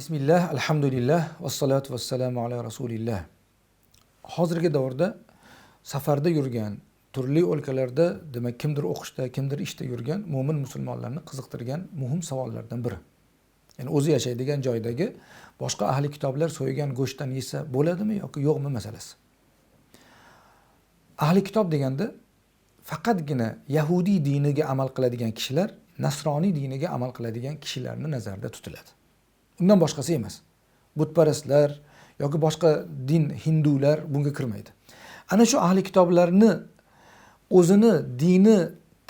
bismillah alhamdulillah vassalotu vassalamu ala rasulillah. Hozirgi davrda safarda yurgan turli o'lkalarda demak kimdir o'qishda kimdir ishda yurgan mo'min musulmonlarni qiziqtirgan muhim savollardan biri. Ya'ni o'zi yashaydigan joydagi boshqa ahli kitoblar so'ygan go'shtdan yesa bo'ladimi yoki yo'qmi masalasi. Ahli kitob deganda faqatgina yahudiy diniga amal qiladigan kishilar nasroniy diniga amal qiladigan kishilarni nazarda tutiladi. Undan boshqasi emas. Butparastlar yoki boshqa din hindular bunga kirmaydi. Ana shu ahli kitoblarni o'zini dini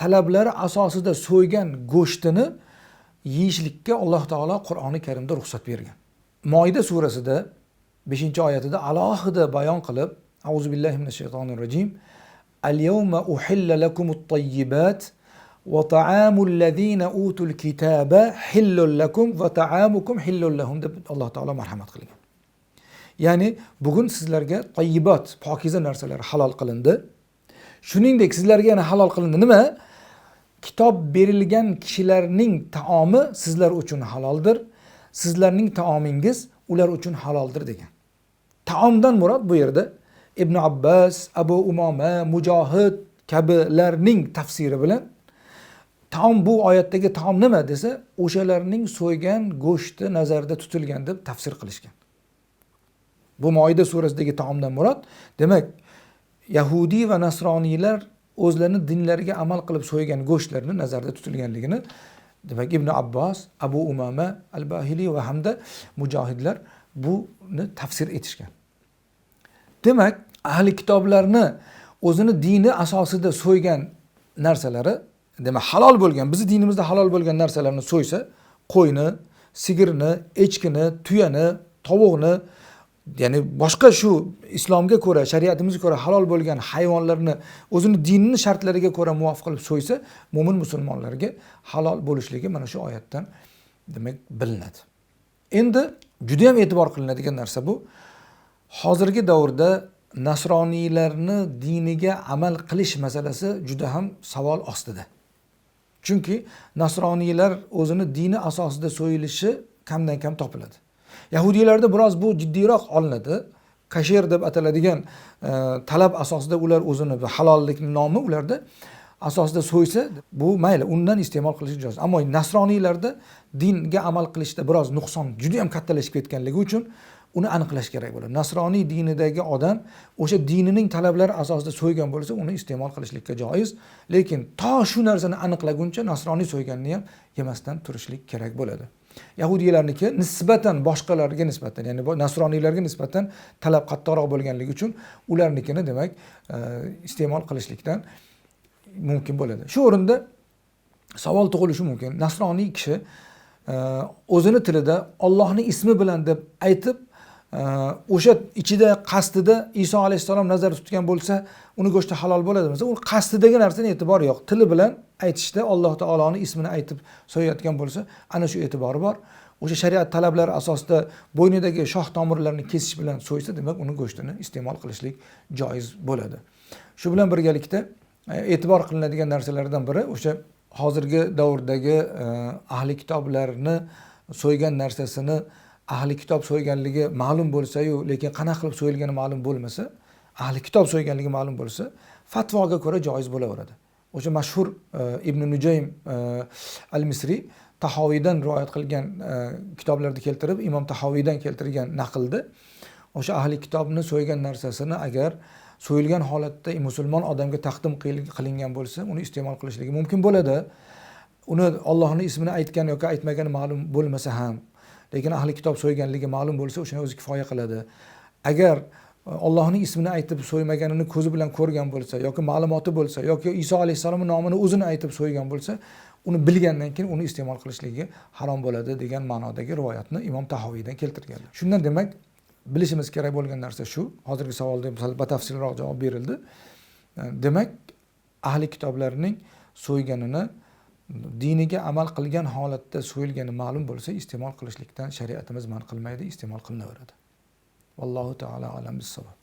talablari asosida so'ygan go'shtini yeyishlikka alloh taolo qur'oni karimda ruxsat bergan. Moyda surasida beshinchi oyatida alohida bayon qilib auzu billahi minash shaytonir rojim al yawma uhilla lakumut tayyibat وطعام الذين أوتوا الكتاب حل لكم وطعامكم حل لهم deb alloh taolo marhamat qilgan ya'ni bugun sizlarga tayyibot pokiza narsalar halol qilindi shuningdek sizlarga yana halol qilindi nima kitob berilgan kishilarning taomi sizlar uchun haloldir sizlarning taomingiz ular uchun haloldir degan taomdan murod bu yerda ibn abbos abu umoma mujohid kabilarning tafsiri bilan taom bu oyatdagi taom nima desa o'shalarning so'ygan go'shti nazarda tutilgan deb tafsir qilishgan bu moida surasidagi taomdan murod demak yahudiy va nasroniylar o'zlarini dinlariga amal qilib so'ygan go'shtlarni nazarda tutilganligini demak ibn abbos abu umama al bahiliy va hamda mujohidlar buni tafsir etishgan demak ahli kitoblarni o'zini dini asosida so'ygan narsalari demak halol bo'lgan bizni dinimizda halol bo'lgan narsalarni so'ysa qo'yni sigirni echkini tuyani tovuqni ya'ni boshqa shu islomga ko'ra shariatimizga ko'ra halol bo'lgan hayvonlarni o'zini dinini shartlariga ko'ra muvofiq qilib so'ysa mo'min musulmonlarga halol bo'lishligi mana shu oyatdan demak bilinadi endi juda yam e'tibor qilinadigan narsa bu. Hozirgi davrda nasroniylarni diniga amal qilish masalasi juda ham savol ostida chunki nasroniylar o'zini dini asosida so'yilishi kamdan kam topiladi yahudiylarda biroz bu jiddiyroq olinadi kasher deb ataladigan e, talab asosida ular o'zini halollikni nomi ularda asosida so'ysa bu mayli undan iste'mol qilish joiz. Ammo nasroniylarda dinga amal qilishda biroz nuqson juda yam kattalashib ketganligi uchun uni aniqlash kerak bo'ladi. Nasroniy dinidagi odam o'sha dinining talablari asosida so'ygan bo'lsa uni iste'mol qilishlikka joiz. Lekin to shu narsani aniqlaguncha nasroniy so'yganni ham yemasdan turishlik kerak bo'ladi. Yahudiylarniki nisbatan boshqalarga nisbatan ya'ni nasroniylarga nisbatan talab qattiqroq bo'lganligi uchun ularnikini demak e, iste'mol qilishlikdan mumkin bo'ladi. Shu o'rinda savol tug'ilishi mumkin. Nasroniy kishi e, o'zini tilida ollohni ismi bilan deb aytib o'sha ichida qasdida iso alayhissalom nazarda tutgan bo'lsa uni go'shti halol bo'ladi. Desa u qasdidagi narsani e'tibori yo'q. Tili bilan aytishda alloh taoloni ismini aytib so'yayotgan bo'lsa ana shu e'tibori bor. O'sha shariat talablari asosida bo'ynidagi shoh tomirlarini kesish bilan so'ysa demak uni go'shtini iste'mol qilishlik joiz bo'ladi. Shu bilan birgalikda e, e'tibor qilinadigan narsalardan biri o'sha hozirgi davrdagi e, ahli kitoblarni so'ygan narsasini ahli kitob so'yganligi ma'lum bo'lsayu lekin qanaqa qilib so'yilgani ma'lum bo'lmasa ahli kitob so'yganligi ma'lum bo'lsa fatvoga ko'ra joiz bo'laveradi. O'sha mashhur e, ibn nujaym e, al misriy tahoviydan rivoyat qilgan e, kitoblarni keltirib imom tahoviydan keltirgan naqlda o'sha ahli kitobni so'ygan narsasini agar so'yilgan holatda musulmon odamga taqdim qilingan bo'lsa uni iste'mol qilishligi mumkin bo'ladi. Uni ollohni ismini aytgan yoki aytmagani ma'lum bo'lmasa ham lekin ahli kitob so'yganligi ma'lum bo'lsa o'shani o'zi kifoya qiladi. Agar e, ismini aytib so'ymaganini ko'zi bilan ko'rgan bo'lsa yoki ma'lumoti bo'lsa yoki iso alayhissalomni nomini o'zini aytib so'ygan bo'lsa uni bilgandan keyin uni iste'mol qilishligi harom bo'ladi degan ma'nodagi rivoyatni imom tahoviydan keltirganlar shundan demak bilishimiz kerak bo'lgan narsa shu. Hozirgi savolga batafsilroq javob berildi. E, demak ahli kitoblarning so'yganini diniga amal qilgan holatda so'yilgani ma'lum bo'lsa iste'mol qilishlikdan shariatimiz man qilmaydi iste'mol qilinaveradi. Vallohu taolo alam bissavob